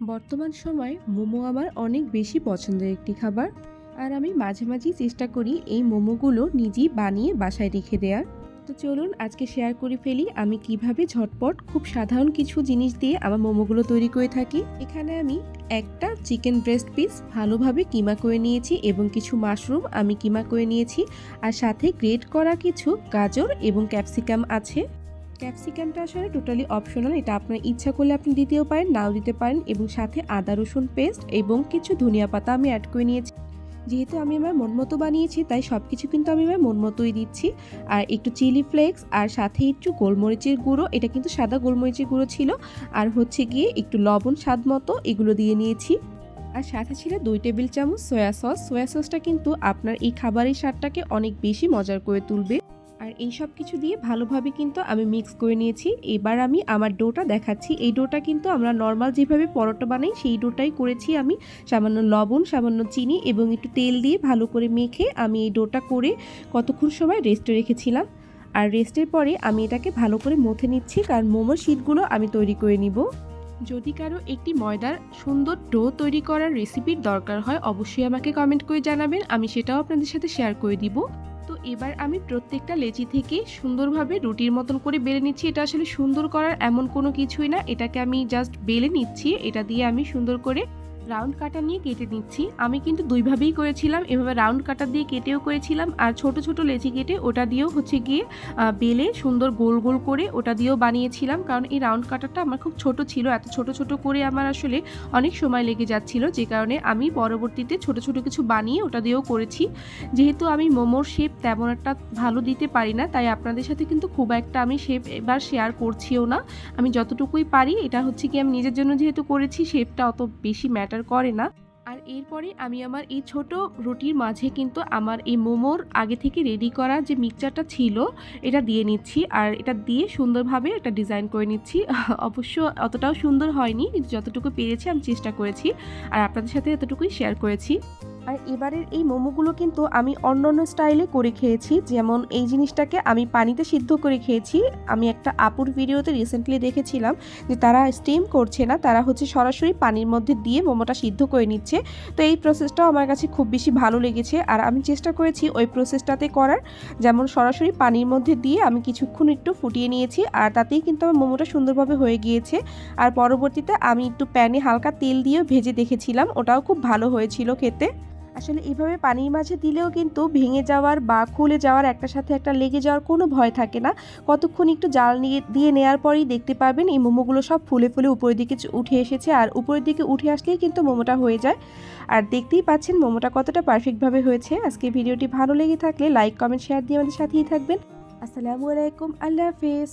বর্তমান সময়ে মোমো আমার অনেক বেশি পছন্দের একটি খাবার। আর আমি মাঝে মাঝেই চেষ্টা করি এই মোমোগুলো নিজেই বানিয়ে বাসায় রেখে দেওয়ার তো চলুন আজকে শেয়ার করে ফেলি আমি কীভাবে ঝটপট খুব সাধারণ কিছু জিনিস দিয়ে আমার মোমোগুলো তৈরি করে থাকি। এখানে আমি একটা চিকেন ব্রেস্ট পিস ভালোভাবে কিমা করে নিয়েছি এবং কিছু মাশরুম আমি কিমা করে নিয়েছি। আর সাথে গ্রেট করা কিছু গাজর এবং ক্যাপসিকাম আছে। ক্যাপসিকামটা আসলে টোটালি অপশনাল এটা আপনার ইচ্ছা করলে আপনি দিতেও পারেন, নাও দিতে পারেন এবং সাথে আদা, রসুন পেস্ট এবং কিছু ধনিয়া পাতা আমি অ্যাড করে নিয়েছি। যেহেতু আমি আমার মন মতো বানিয়েছি, তাই সব কিছু কিন্তু আমি আমার মন মতোই দিচ্ছি। আর একটু চিলি ফ্লেক্স আর সাথে একটু গোলমরিচের গুঁড়ো, এটা কিন্তু সাদা গোলমরিচের গুঁড়ো ছিল। আর হচ্ছে গিয়ে একটু লবণ স্বাদ মতো এগুলো দিয়ে নিয়েছি। আর সাথে ছিল দুই টেবিল চামচ সয়া সস সয়া সসটা কিন্তু আপনার এই খাবারের স্বাদটাকে অনেক বেশি মজার করে তুলবে। আর এই সব কিছু দিয়ে ভালোভাবে কিন্তু আমি মিক্স করে নিয়েছি। এবার আমি আমার ডোটা দেখাচ্ছি। এই ডোটা কিন্তু আমরা নর্মাল যেভাবে পরোটা বানাই, সেই ডোটাই করেছি আমি। সামান্য লবণ, সামান্য চিনি এবং একটু তেল দিয়ে ভালো করে মেখে আমি এই ডোটা করে কতক্ষণ সময় রেস্টে রেখেছিলাম। আর রেস্টের পরে আমি এটাকে ভালো করে মথে নিচ্ছি, কারণ মোমোর শীটগুলো আমি তৈরি করে নিব। যদি কারও একটি ময়দার সুন্দর ডো তৈরি করার রেসিপির দরকার হয়, অবশ্যই আমাকে কমেন্ট করে জানাবেন। আমি সেটাও আপনাদের সাথে শেয়ার করে দিব। তো এবার আমি প্রত্যেকটা লেচি থেকে সুন্দরভাবে রুটির মতন করে বেলে নিচ্ছি। এটা আসলে সুন্দর করার এমন কোনো কিছুই না। এটাকে আমি জাস্ট বেলে নিচ্ছি। এটা দিয়ে আমি সুন্দর করে রাউন্ড কাটা নিয়ে কেটে নিচ্ছি। আমি কিন্তু দুইভাবেই করেছিলাম, এভাবে রাউন্ড কাটা দিয়ে কেটেও করেছিলাম আর ছোট ছোট লেচি কেটে ওটা দিয়েও হচ্ছে গিয়ে বেলে সুন্দর গোল গোল করে ওটা দিয়েও বানিয়েছিলাম। কারণ এই রাউন্ড কাটারটা আমার খুব ছোট ছিল, এত ছোট ছোট করে আমার আসলে অনেক সময় লেগে যাচ্ছিল। যে কারণে আমি পরবর্তীতে ছোট ছোট কিছু বানিয়ে ওটা দিয়েও করেছি। যেহেতু আমি মোমোর শেপ তেমন একটা ভালো দিতে পারি না, তাই আপনাদের সাথে কিন্তু খুব একটা আমি শেপ এবার শেয়ার করছিও না। আমি যতটুকুই পারি, এটা হচ্ছে কি আমি নিজের জন্য যেহেতু করেছি শেপটা অত বেশি ম্যাটার করে না। আর এরপরে আমি আমার এই ছোট রুটির মাঝে কিন্তু আমার এই মোমোর আগে থেকে রেডি করা যে মিক্সচারটা ছিল, এটা দিয়ে নিচ্ছি। আর এটা দিয়ে সুন্দরভাবে একটা ডিজাইন করে নিচ্ছি। অবশ্য অতটাও সুন্দর হয়নি, যতটুকু পেরেছি আমি চেষ্টা করেছি। আর আপনাদের সাথে এতটুকুই শেয়ার করেছি। আর এবারের এই মোমোগুলো কিন্তু আমি অন্য অন্য স্টাইলে করে খেয়েছি। যেমন এই জিনিসটাকে আমি পানিতে সিদ্ধ করে খেয়েছি। আমি একটা আপুর ভিডিওতে রিসেন্টলি দেখেছিলাম যে তারা স্টিম করছে না, তারা হচ্ছে সরাসরি পানির মধ্যে দিয়ে মোমোটা সিদ্ধ করে নিচ্ছে। তো এই প্রসেসটাও আমার কাছে খুব বেশি ভালো লেগেছে। আর আমি চেষ্টা করেছি ওই প্রসেসটাতে করার। যেমন সরাসরি পানির মধ্যে দিয়ে আমি কিছুক্ষণ একটু ফুটিয়ে নিয়েছি। আর তাতেই কিন্তু আমার মোমোটা সুন্দরভাবে হয়ে গিয়েছে। আর পরবর্তীতে আমি একটু প্যানে হালকা তেল দিয়ে ভেজে দেখেছিলাম। ওটাও খুব ভালো হয়েছিল খেতে। আসলে এইভাবে পানির মাঝে দিলেও কিন্তু ভেঙে যাওয়ার বা খুলে যাওয়ার একটা সাথে একটা লেগে যাওয়ার কোনো ভয় থাকে না। কতক্ষণ একটু জাল নিয়ে, দিয়ে নেওয়ার পরেই দেখতে পাবেন এই মোমোগুলো সব ফুলে ফুলে উপরের দিকে উঠে এসেছে আর উপরের দিকে উঠে আসলেই কিন্তু মোমোটা হয়ে যায়। আর দেখতেই পাচ্ছেন মোমোটা কতটা পারফেক্টভাবে হয়েছে। আজকে ভিডিওটি ভালো লেগে থাকলে লাইক কমেন্ট শেয়ার দিয়ে আমাদের সাথেই থাকবেন। আসসালামু আলাইকুম, আল্লাহ হাফেজ।